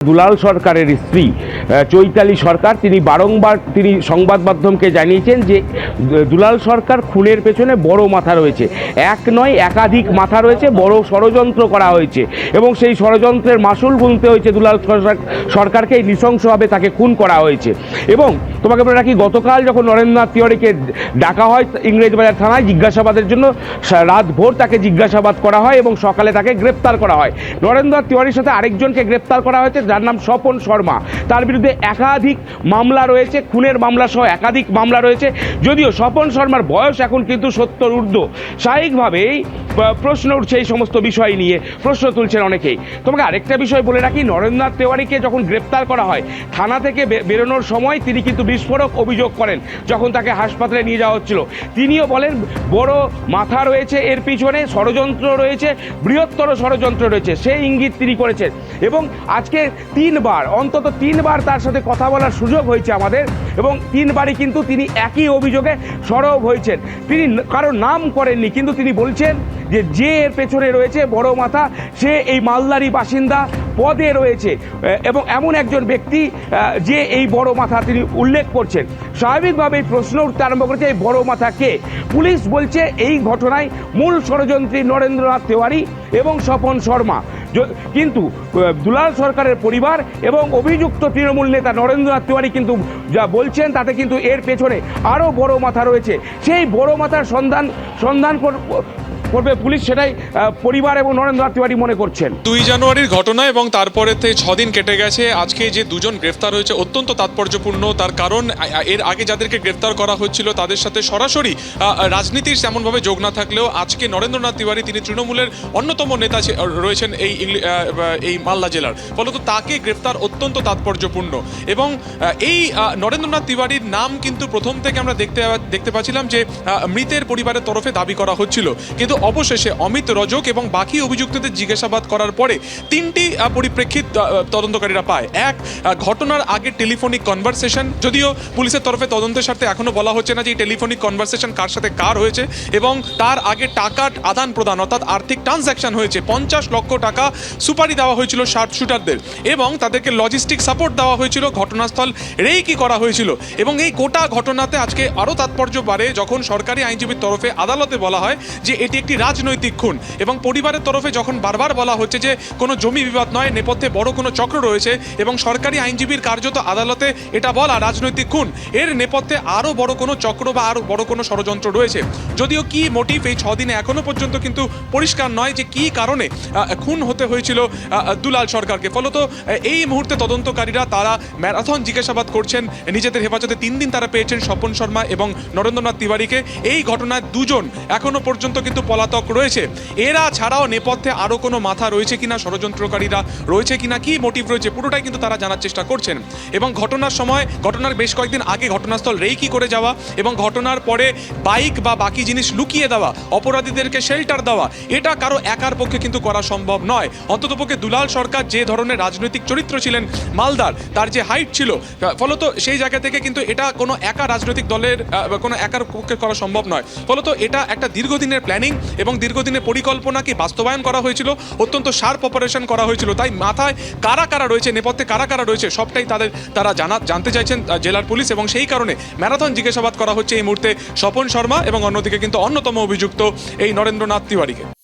দুলাল সরকারের স্ত্রী। চৈতালি সরকার, তিনি বারংবার তিনি সংবাদ মাধ্যমকে জানিয়েছেন যে দুলাল সরকার খুনের পেছনে বড় মাথা রয়েছে। এক নয়, একাধিক মাথা রয়েছে, বড় ষড়যন্ত্র করা হয়েছে। এবং সেই ষড়যন্ত্রের মাসুল গুনতে হয়েছে দুলাল সরকার- সরকারকে নৃশংসভাবে তাকে খুন করা হয়েছে। এবং তোমাকে বলে রাখি, গতকাল যখন নরেন্দ্রনাথ তিওয়ারিকে ডাকা হয় ইংরেজবাজার থানায় জিজ্ঞাসাবাদের জন্য রাত ভোর তাকে জিজ্ঞাসাবাদ করা হয় এবং সকালে তাকে গ্রেপ্তার করা হয়। নরেন্দ্রনাথ তিওয়ারির সাথে আরেকজনকে গ্রেপ্তার করা হয়েছে, যার নাম স্বপন শর্মা। তার বিরুদ্ধে একাধিক মামলা রয়েছে, খুনের মামলা সহ একাধিক মামলা রয়েছে। যদিও স্বপন শর্মার বয়স এখন কিন্তু সত্তর ঊর্ধ্ব। স্বাভাবিকভাবেই প্রশ্ন উঠছে এই সমস্ত বিষয় নিয়ে, প্রশ্ন তুলছেন অনেকেই। তোমাকে আরেকটা বিষয় বলে রাখি, নরেন্দ্রনাথ তেওয়ারিকে যখন গ্রেপ্তার করা হয়, থানা থেকে বেরোনোর সময় তিনি কিন্তু বিস্ফোরক অভিযোগ করেন, যখন তাকে হাসপাতালে নিয়ে যাওয়া হচ্ছিল। তিনিও বলেন, বড় মাথা রয়েছে এর পিছনে, ষড়যন্ত্র রয়েছে, বৃহত্তর ষড়যন্ত্র রয়েছে। সেই ইঙ্গিত তিনি করেছেন। এবং আজকে তিনবার, অন্তত তিনবার তার সাথে কথা বলার সুযোগ হয়েছে আমাদের এবং তিনবারই কিন্তু তিনি একই অভিযোগে সরব হয়েছেন। তিনি কারও নাম করেননি, কিন্তু তিনি বলছেন যে যে এর পেছনে রয়েছে বড় মাথা, সে এই মালদারি বাসিন্দা পদে রয়েছে। এবং এমন একজন ব্যক্তি যে এই বড় মাথা তিনি উল্লেখ করছেন। স্বাভাবিকভাবেই প্রশ্ন উঠতে আরম্ভ করেছে, এই বড় মাথা কে? পুলিশ বলছে এই ঘটনায় মূল ষড়যন্ত্রী নরেন্দ্রনাথ তেওয়ারি এবং স্বপন শর্মা। কিন্তু দুলাল সরকারের পরিবার এবং অভিযুক্ত তৃণমূল নেতা নরেন্দ্রনাথ তিওয়ারি কিন্তু যা বলছেন তাতে কিন্তু এর পেছনে আরও বড় মাথা রয়েছে। সেই বড় মাথার সন্ধান সন্ধান করবে পুলিশ সেটাই পরিবার এবং নরেন্দ্রনাথ তিওয়ারি মনে করছেন। দুই জানুয়ারির ঘটনা এবং তারপরে ছদিন কেটে গেছে। আজকে যে দুজন গ্রেফতার হয়েছে অত্যন্ত তাৎপর্যপূর্ণ। তার কারণ এর আগে যাদেরকে গ্রেফতার করা হচ্ছিল তাদের সাথে সরাসরি রাজনীতির তেমনভাবে যোগ না থাকলেও আজকে নরেন্দ্রনাথ তিওয়ারি, তিনি তৃণমূলের অন্যতম নেতা রয়েছেন এই এই মালদা জেলার। ফলত তাকে গ্রেফতার অত্যন্ত তাৎপর্যপূর্ণ। এবং এই নরেন্দ্রনাথ তিওয়ারির নাম কিন্তু প্রথম থেকে আমরা দেখতে দেখতে পাচ্ছিলাম যে মৃতের পরিবারের তরফে দাবি করা হচ্ছিল। কিন্তু অবশেষে অমিত রজক এবং বাকি অভিযুক্তদের জিজ্ঞাসাবাদ করার পরে তিনটি পরিপ্রেক্ষিত তদন্তকারীরা পায়। এক ঘটনার আগে টেলিফোনিক কনভারসেশন, যদিও পুলিশের তরফে তদন্তের স্বার্থে এখনও বলা হচ্ছে না যে এই টেলিফোনিক কনভারসেশন কার সাথে কার হয়েছে এবং তার আগে টাকার আদান প্রদান, অর্থাৎ আর্থিক ট্রানজ্যাকশন হয়েছে। পঞ্চাশ লক্ষ টাকা সুপারি দেওয়া হয়েছিল শার্ট শুটারদের এবং তাদেরকে লজিস্টিক সাপোর্ট দেওয়া হয়েছিল, ঘটনাস্থল রেই কি করা হয়েছিল এবং এই গোটা ঘটনাতে আজকে আরও তাৎপর্য বাড়ে যখন সরকারি আইনজীবীর তরফে আদালতে বলা হয় যে এটি একটি রাজনৈতিক খুন এবং পরিবারের তরফে যখন বারবার বলা হচ্ছে যে কোনো জমি বিবাদ নয়, নেপথ্যে বড় কোনো চক্র রয়েছে এবং সরকারি আইনজীবীর কার্যত আদালতে এটা বলা রাজনৈতিক খুন, এর নেপথ্যে আরও বড় কোনো চক্র বা আরও বড় কোনো ষড়যন্ত্র রয়েছে। যদিও কি মোটিভ এই ছদিনে এখনও পর্যন্ত কিন্তু পরিষ্কার নয় যে কি কারণে খুন হতে হয়েছিল দুলাল সরকারকে। ফলত এই মুহূর্তে তদন্তকারীরা তারা ম্যারাথন জিজ্ঞাসাবাদ করছেন, নিজেদের হেফাজতে তিন দিন তারা পেয়েছেন স্বপন শর্মা এবং নরেন্দ্রনাথ তিওয়ারিকে। এই ঘটনায় দুজন এখনও পর্যন্ত কিন্তু পলাতক রয়েছে। এরা ছাড়াও নেপথ্যে আরও কোনো মাথা রয়েছে কিনা, ষড়যন্ত্রকারীরা রয়েছে কিনা, কি মোটিভ রয়েছে, পুরোটাই কিন্তু তারা জানার চেষ্টা করছেন। এবং ঘটনার সময়, ঘটনার বেশ কয়েকদিন আগে ঘটনাস্থল রেইকি করে যাওয়া এবং ঘটনার পরে বাইক বা বাকি জিনিস লুকিয়ে দেওয়া, অপরাধীদেরকে শেল্টার দেওয়া, এটা কারও একার পক্ষে কিন্তু করা সম্ভব নয়। অন্ততপক্ষে দুলাল সরকার যে ধরনের রাজনৈতিক চরিত্র ছিলেন, মালদার, তার যে হাইট ছিল, ফলত সেই জায়গা থেকে কিন্তু এটা কোনো একা রাজনৈতিক দলের কোনো একার পক্ষে করা সম্ভব নয়। ফলত এটা একটা দীর্ঘদিনের প্ল্যানিং এবং দীর্ঘদিনের পরিকল্পনাকে বাস্তবায়ন করা হয়েছিল? অত্যন্ত শার্প অপারেশন করা হয়েছিল। তাই মাথায় কারা কারা রয়েছে, নেপথ্যে কারা কারা রয়েছে, সবটাই তাদের তারা জানা, জানতে চাইছেন জেলার পুলিশ এবং সেই কারণে ম্যারাথন জিজ্ঞাসাবাদ করা হচ্ছে এই মুহূর্তে স্বপন শর্মা এবং অন্যদিকে কিন্তু অন্যতম অভিযুক্ত এই নরেন্দ্রনাথ তিওয়ারিকে।